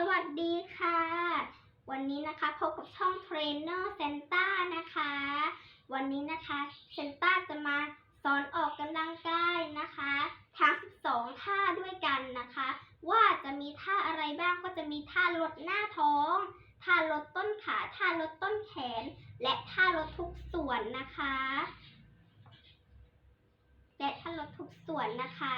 สวัสดีค่ะ วันนี้นะคะพบกับช่องเทรนเนอร์เซนต้านะคะ วันนี้นะคะเซนต้าจะมาสอนออกกำลังกายนะคะทั้ง 12 ท่าด้วยกันนะคะ ว่าจะมีท่าอะไรบ้างก็จะมีท่าลดหน้าท้อง ท่าลดต้นขา ท่าลดต้นแขน และท่าลดทุกส่วนนะคะ และท่าลดทุกส่วนนะคะ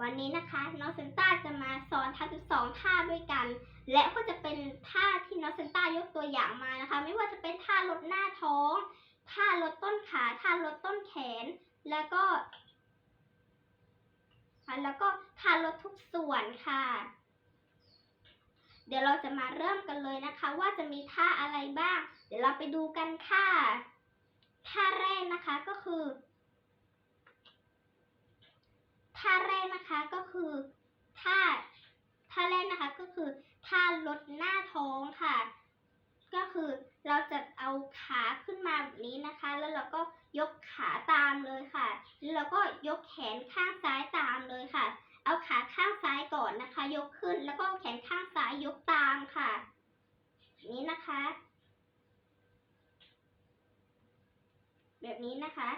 วันนี้นะคะน้องเซนต้าจะมาสอนทั้ง12ท่าด้วยกัน และก็จะเป็นท่าที่น้องเซนต้ายกตัวอย่างมานะคะ ไม่ว่าจะเป็นท่าลดหน้าท้อง ท่าลดต้นขา ท่าลดต้นแขน แล้วก็อะแล้วก็ท่าลดทุกส่วนค่ะ เดี๋ยวเราจะมาเริ่มกันเลยนะคะ ว่าจะมีท่าอะไรบ้าง เดี๋ยวเราไปดูกันค่ะ ท่าแรกนะคะก็คือ ท่าแรกนะคะก็คือท่าท่าแรกนะคะก็คือท่าลดหน้าท้องค่ะ ก็คือเราจะเอาขาขึ้นมาแบบนี้นะคะ แล้วเราก็ยกขาตามเลยค่ะ แล้วเราก็ยกแขนข้างซ้ายตามเลยค่ะ เอาขาข้างซ้ายก่อนนะคะ ยกขึ้นแล้วก็แขนข้างซ้ายยกตามค่ะนี้นะคะ แบบนี้นะคะ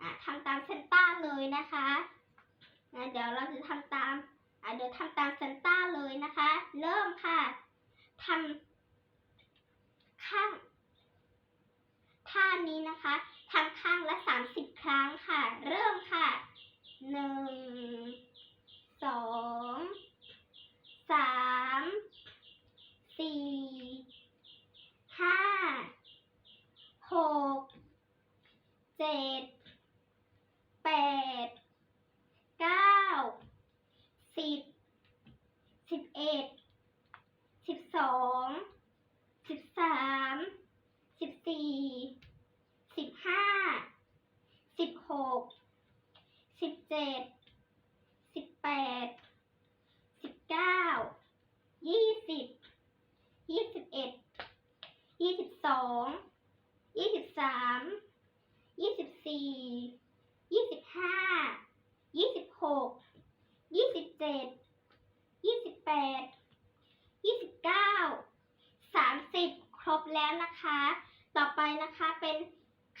อะทำตามเซนต้าเลยนะคะ นะเดี๋ยวเราจะทำตามอะเดี๋ยวทำตามเซนต้าเลยนะคะ เริ่มค่ะทำข้างท่านี้นะคะทำข้างละสามสิบครั้งค่ะ เริ่มค่ะหนึ่งสองสามสี่ห้าหกเจ็ดแปด เก้าสิบสิบเอ็ดสิบสองสิบสามสิบสี่สิบห้าสิบหกสิบเจ็ดสิบแปดสิบเก้ายี่สิบยี่สิบเอ็ดยี่สิบสองยี่สิบสามยี่สิบสี่ยี่สิบห้า ยี่สิบหกยี่สิบเจ็ดยี่สิบแปดยี่สิบเก้าสามสิบครบแล้วนะคะ ต่อไปนะคะเป็น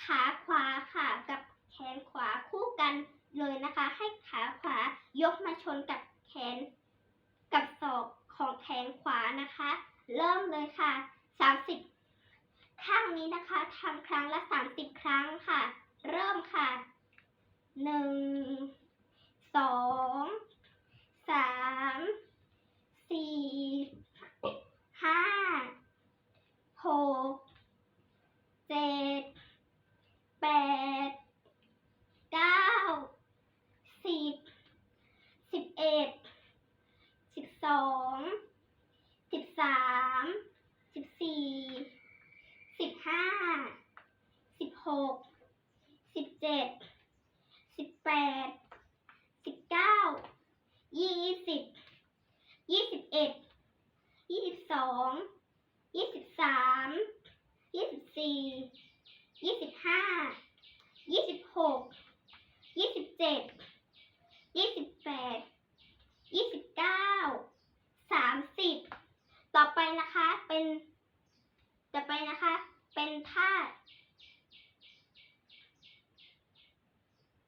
ขาขวาค่ะกับแขนขวาคู่กันเลยนะคะ ให้ขาขวายกมาชนกับแขน กับศอกของแขนขวานะคะ เริ่มเลยค่ะสามสิบข้างนี้นะคะทำครั้งละสามสิบครั้งค่ะ เริ่มค่ะหนึ่ง สองสามสี่ห้า หก เจ็ด แปด เก้า สิบ สิบเอ็ด สิบสอง สิบสาม สิบสี่ สิบห้า สิบหก สิบเจ็ด สิบแปด สิบเก้า ยี่สิบ ยี่สิบเอ็ด ยี่สิบสอง ยี่สิบสามยี่สิบสี่ยี่สิบห้ายี่สิบหกยี่สิบเจ็ดยี่สิบแปดยี่สิบเก้าสามสิบต่อไปนะคะเป็นต่อไปนะคะ เป็นท่า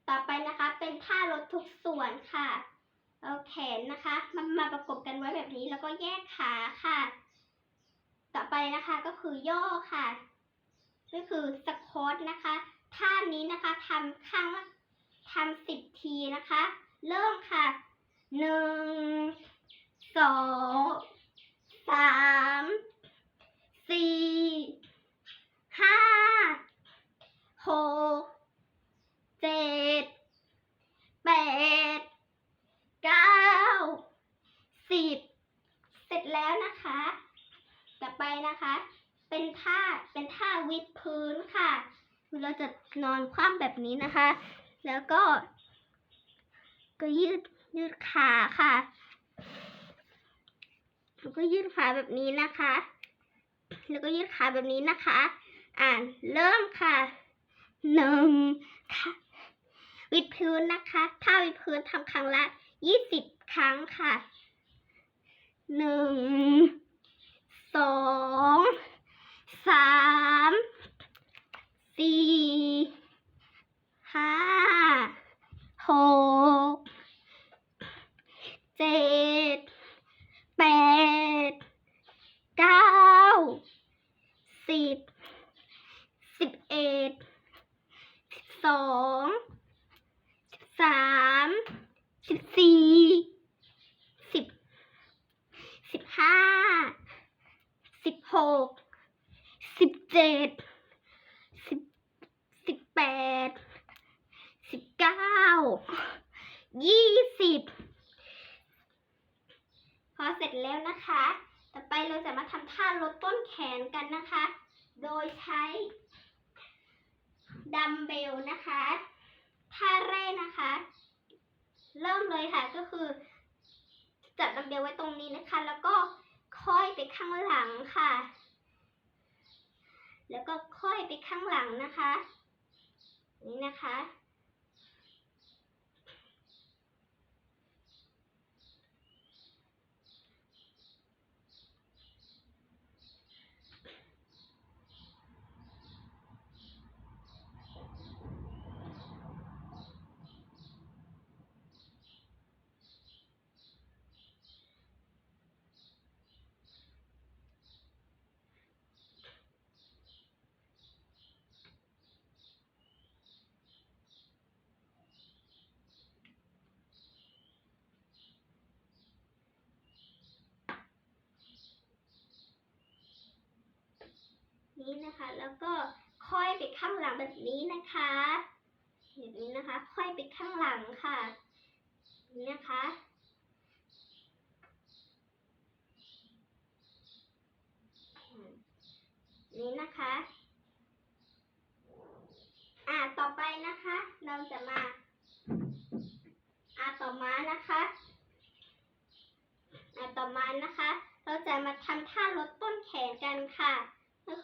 ต่อไปนะคะเป็นท่าลดทุกส่วนค่ะ เอาแขนนะคะมันมาประกบกันไว้แบบนี้แล้วก็แยกขาค่ะ ต่อไปนะคะก็คือย่อค่ะก็คือสควอตนะคะ ท่านี้นะคะทำครั้งทำสิบทีนะคะ เริ่มค่ะหนึ่งสองสามสี่ห้าหกเจ็ดแปดเก้าสิบเสร็จแล้วนะคะ ต่อไปนะคะ เป็นท่าเป็นท่าวิดพื้นค่ะ เราจะนอนคว่ำแบบนี้นะคะ แล้วก็ ก็ยืดยืดขาค่ะแล้วก็ยืดขาแบบนี้นะคะ แล้วก็ยืดขาแบบนี้นะคะ อ่านเริ่มค่ะหนึ่งค่ะวิดพื้นนะคะถ้าวิดพื้นทำครั้งละยี่สิบครั้งค่ะหนึ่ง องสามสี่ ห้า หก เจ็ด แปด เก้า สิบ สิบเอ็ด สิบสอง สิบสาม สิบสี่ สิบ สิบห้า สิบหก สิบเจ็ด สิบ สิบ แปดสิบเก้ายี่สิบพอเสร็จแล้วนะคะ ต่อไปเราจะมาทำท่าลดต้นแขนกันนะคะ โดยใช้ดัมเบลนะคะ ท่าแรกนะคะ เริ่มเลยค่ะก็คือ จับดัมเบลไว้ตรงนี้นะคะ แล้วก็ค่อยไปข้างหลังค่ะ แล้วก็ค่อยไปข้างหลังนะคะ นี่นะคะ นี้นะคะ แล้วก็ค่อยไปข้างหลังแบบนี้นะคะแบบนี้นะคะ ค่อยไปข้างหลังค่ะนี่นะคะนี่นะคะ อ่า ต่อไปนะคะ เราจะมา อ่า ต่อมานะคะ อ่า ต่อมานะคะ เราจะมาทำท่าลดต้นแขนกันค่ะ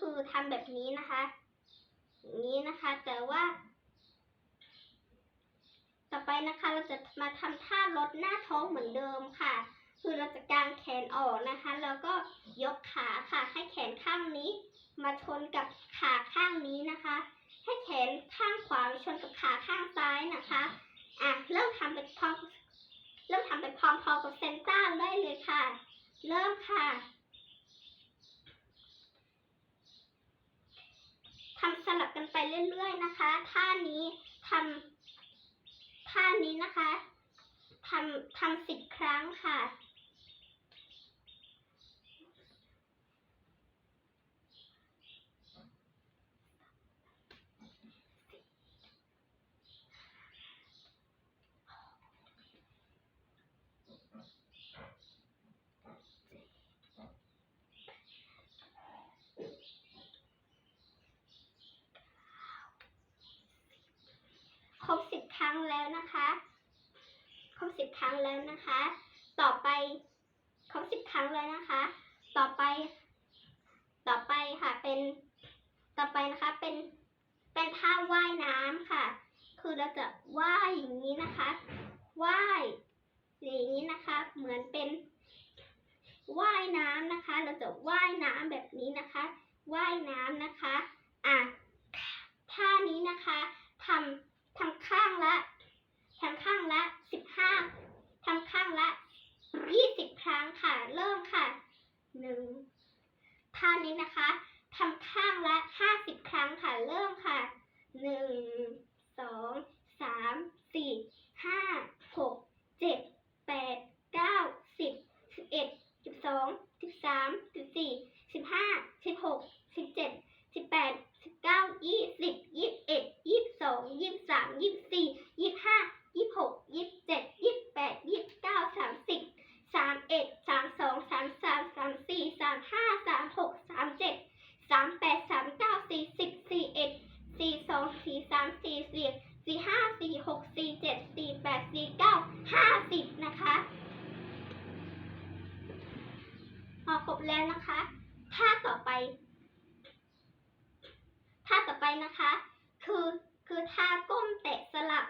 คือทำแบบนี้นะคะอย่างนี้นะคะ แต่ว่า ต่อไปนะคะ เราจะมาทำท่าลดหน้าท้องเหมือนเดิมค่ะ คือเราจะกางแขนออกนะคะ แล้วก็ยกขาค่ะ ให้แขนข้างนี้ มาชนกับขาข้างนี้นะคะ ให้แขนข้างขวาชนกับขาข้างซ้ายนะคะอะเริ่มทำไปพร้อมเริ่มทำไปพร้อมๆกับเซนต้าได้เลยค่ะ เริ่มค่ะ ทำสลับกันไปเรื่อยๆนะคะท่านี้ทำท่านี้นะคะทำทำสิบครั้งค่ะ ครบสิบครั้งแล้วนะคะ ครั้งแล้วนะคะ ต่อไปครบสิบครั้งแล้วนะคะ ต่อไป ต่อไปค่ะเป็น ต่อไปนะคะเป็น เป็นท่าว่ายน้ำค่ะ คือเราจะว่ายอย่างนี้นะคะว่ายอย่างนี้นะคะ เหมือนเป็นว่ายน้ำนะคะ เราจะว่ายน้ำแบบนี้นะคะว่ายน้ำนะคะอะท่านี้นะคะทำทำข้างละทำข้างละสิบห้า ทำข้างละ 20 ครั้งค่ะ เริ่มค่ะ 1 ท่านี้นะคะทำข้างละ 50 ครั้งค่ะ เริ่มค่ะ 1 2 3 4 5 6 นะคะ พอครบแล้วนะคะท่าต่อไปท่าต่อไปนะคะ คือคือท่าก้มแตะสลับ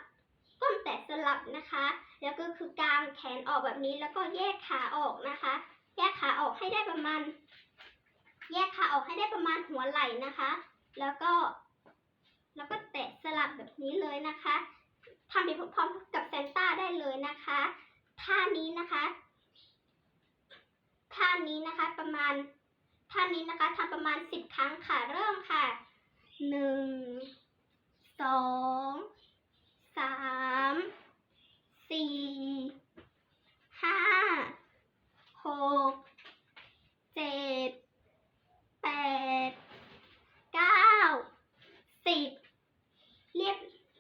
ก้มแตะสลับนะคะ แล้วก็คือกางแขนออกแบบนี้แล้วก็แยกขาออกนะคะ แยกขาออกให้ได้ประมาณ แยกขาออกให้ได้ประมาณหัวไหล่นะคะ แล้วก็ แล้วก็แตะสลับแบบนี้เลยนะคะทำไปพร้อมๆกับเซนต้าได้เลยนะคะ ท่านี้นะคะท่านี้นะคะประมาณท่านี้นะคะทำประมาณสิบครั้งค่ะเริ่มค่ะหนึ่งสองสามสี่ห้าหกเจ็ดแปดเก้าสิบเรียบ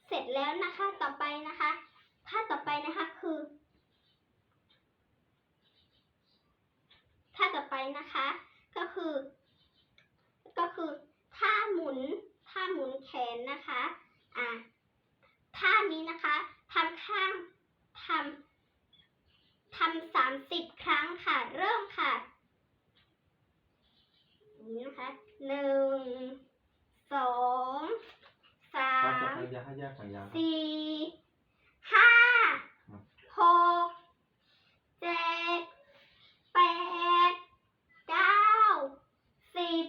เสร็จแล้วนะคะต่อไปนะคะท่าต่อไปนะคะคือ ท่าต่อไปนะคะ ก็คือ ก็คือท่าหมุนท่าหมุนแขนนะคะอะท่านี้นะคะทำข้างทำทำสามสิบครั้งค่ะ เริ่มค่ะนี่นะคะหนึ่งสองสามสี่ห้า ครับ หกเจ็ดแปดเก้าสิบ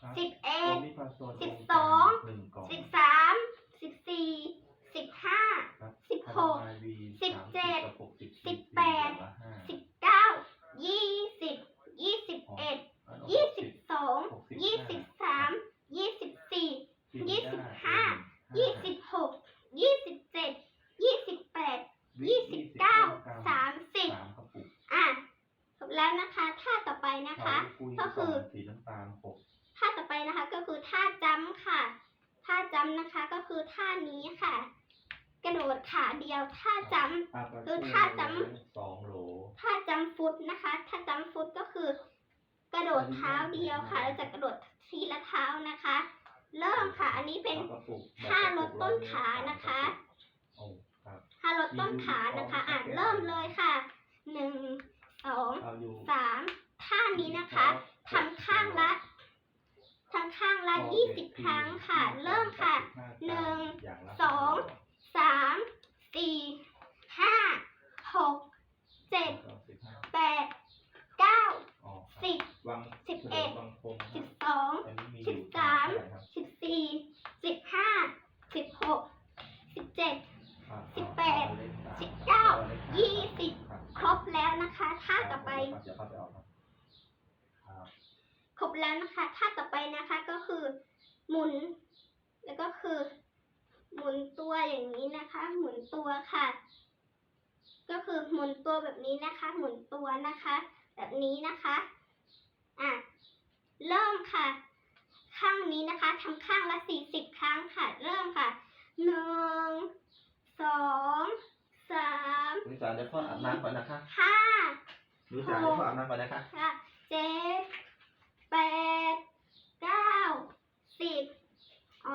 ครับ สิบเอ็ โอ ด มิพาโซน สิบ โม สอง หนึ่งกล่อง สิบสามสิบสี่สิบห้า ครับ สิบหก พาราไมด์วี สิบเจ็ด สามกับหกสิบ สิบแปด สี่ละห้า สิบเก้ายี่สิบยี่สิบเอ็ด อันออก ยี่สิบสอง หกสิบ ยี่สิบสามยี่สิบสี่ สี่ ยี่สิบ ได้ ห้า เอ็ ยี่ ม สิบหกยี่สิบเจ็ดยี่สิบแปดยี่สิบเก้าสามสิบ สามกระปุก อะจบแล้ว นะคะท่าต่อไปนะคะเป่าลูยก็คือกล่งสีน้ำตาลหกท่าต่อไปนะคะ ก็คือท่าจำค่ะ ท่าจำนะคะก็คือท่านี้ค่ะ กระโดดขาเดียวท่าจำอาปาคือเช่ท่าจำสองโหลท่าจำฟุตนะคะถ้าจำฟุตก็คือ กระโดดเท้าเดียวค่ะเราจะกระโดดทีละเท้านะคะ เริ่มค่ะ อันนี้เป็นอากระปุกแบบท่ากลระดปุกต้นร้อยขานะคะโอ้ครับท่าลดต้นขานะคะ อะเริ่มเลยค่ะหนึ่ง สองเอาอยู่ สามท่านี้นะคะทำข้างละทำข้างละยี่สิบครั้งค่ะ เริ่มค่ะ หนึ่งอย่างละสอง สาม สี่ห้าหกเจ็ด สองสิบห้า แปดเก้า อ๋อครับ สิบ วาง สิบเอ็ด วางพงค สิ รับบ สอง อันนี้มีอ สิบ ยู่ สาม เท่ไหร่ครับ สิบสี่สิบห้าสิบหกสิบเจ็ด อ่า สิบแปด เอาเลขสม สิบเก้า อเลขห้ ยี่สิบ ครับ ครบแล้วนะคะท่าต่อไป เดี๋ยวเข้าไปเอาครับครับ คร บแล้วนะคะท่าต่อไปนะคะก็คือหมุน แล้วก็คือ หมุนตัวอย่างนี้นะคะ หมุนตัวค่ะ ก็คือหมุนตัวแบบนี้นะคะ หมุนตัวนะคะ แบบนี้นะคะอะเริ่มค่ะ ข้างนี้นะคะทำข้างละสี่สิบครั้งค่ะ เริ่มค่ะหนึ่งสองสามนิสาเดี๋ยวพ่ออาบน้ำก่อนนะคะห้านิสาเดี๋ยวพ่ออาบน้ำก่อนนะคะค่ะเจ็ดแปดเก้าสิบอ๋อ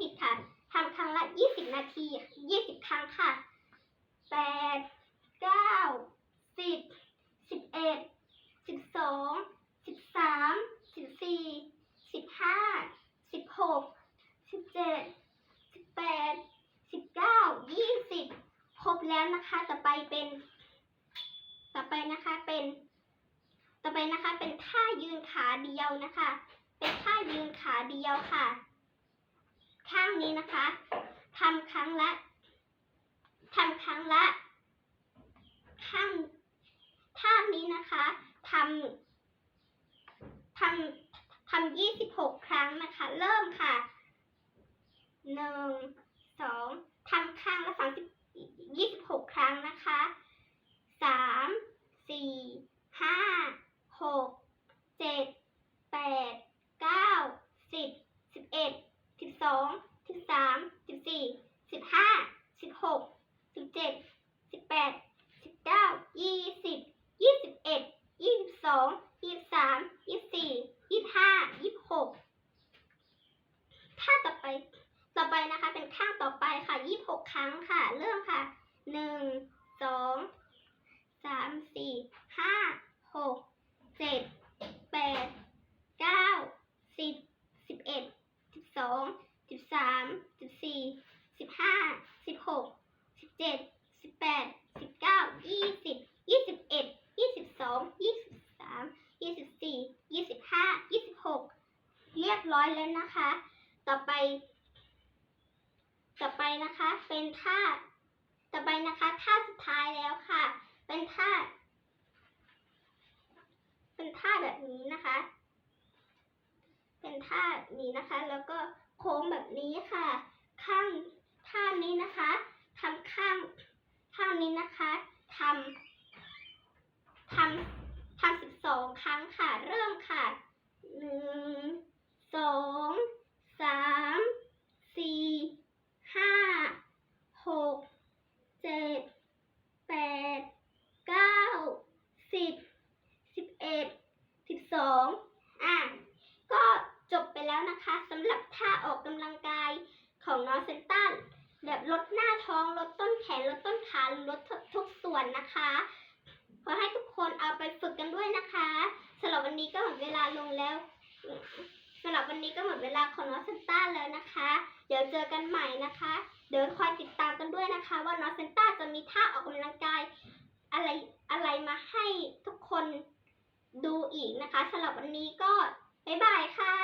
ผิดค่ะทำครั้งละยี่สิบนาทียี่สิบครั้งค่ะแปดเก้าสิบสิบเอ็ดสิบสองสิบสามสิบสี่สิบห้าสิบหกสิบเจ็ดสิบแปดสิบเก้ายี่สิบครบแล้วนะคะ ต่อไปเป็น ต่อไปนะคะเป็น ต่อไปนะคะเป็นท่ายืนขาเดียวนะคะ เป็นท่ายืนขาเดียวค่ะ ข้างนี้นะคะทำครั้งละทำครั้งละ ข้างท่างนี้นะคะทำทำทำยี่สิบหกครั้งนะคะ เริ่มค่ะหนึ่งสองทำข้างละสามสิบยี่สิบหกครั้งนะคะสามสี่ห้าหกเจ็ดแปด สองสิบสามสิบสี่สิบห้าสิบหกสิบเจ็ดสิบแปดสิบเก้ายี่สิบยี่สิบเอ็ดยี่สิบสองยี่สิบสามยี่สิบสี่ยี่สิบห้ายี่สิบหกเรียบร้อยแล้วนะคะ ต่อไป ต่อไปนะคะเป็นท่า ต่อไปนะคะท่าสุดท้ายแล้วค่ะ เป็นท่า เป็นท่าแบบนี้นะคะ เป็นท่านี้นะคะ แล้วก็ โค้งแบบนี้ค่ะ ข้างท่านี้นะคะทำข้างท่านี้นะคะทำทำทำสิบสองครั้งค่ะ เริ่มค่ะหนึ่งสองสามสี่ห้าหกเจ็ดแปดเก้าสิบสิบเอ็ดสิบสองอะก็ จบไปแล้วนะคะสำหรับท่าออกกำลังกายของน้องเซนตันแบบลดหน้าท้องลดต้นแขนลดต้นขาลดทุกส่วนนะคะขอให้ทุกคนเอาไปฝึกกันด้วยนะคะสำหรับวันนี้ก็หมดเวลาลงแล้วสำหรับวันนี้ก็หมดเวลาของน้องเซนต้าแล้วนะคะ เดี๋ยวเจอกันใหม่นะคะ เดี๋ยวคอยติดตามกันด้วยนะคะ ว่าน้องเซนต้าจะมีท่าออกกำลังกายอะไรอะไรมาให้ทุกคนดูอีกนะคะสำหรับวันนี้ก็ บ๊ายบายค่ะ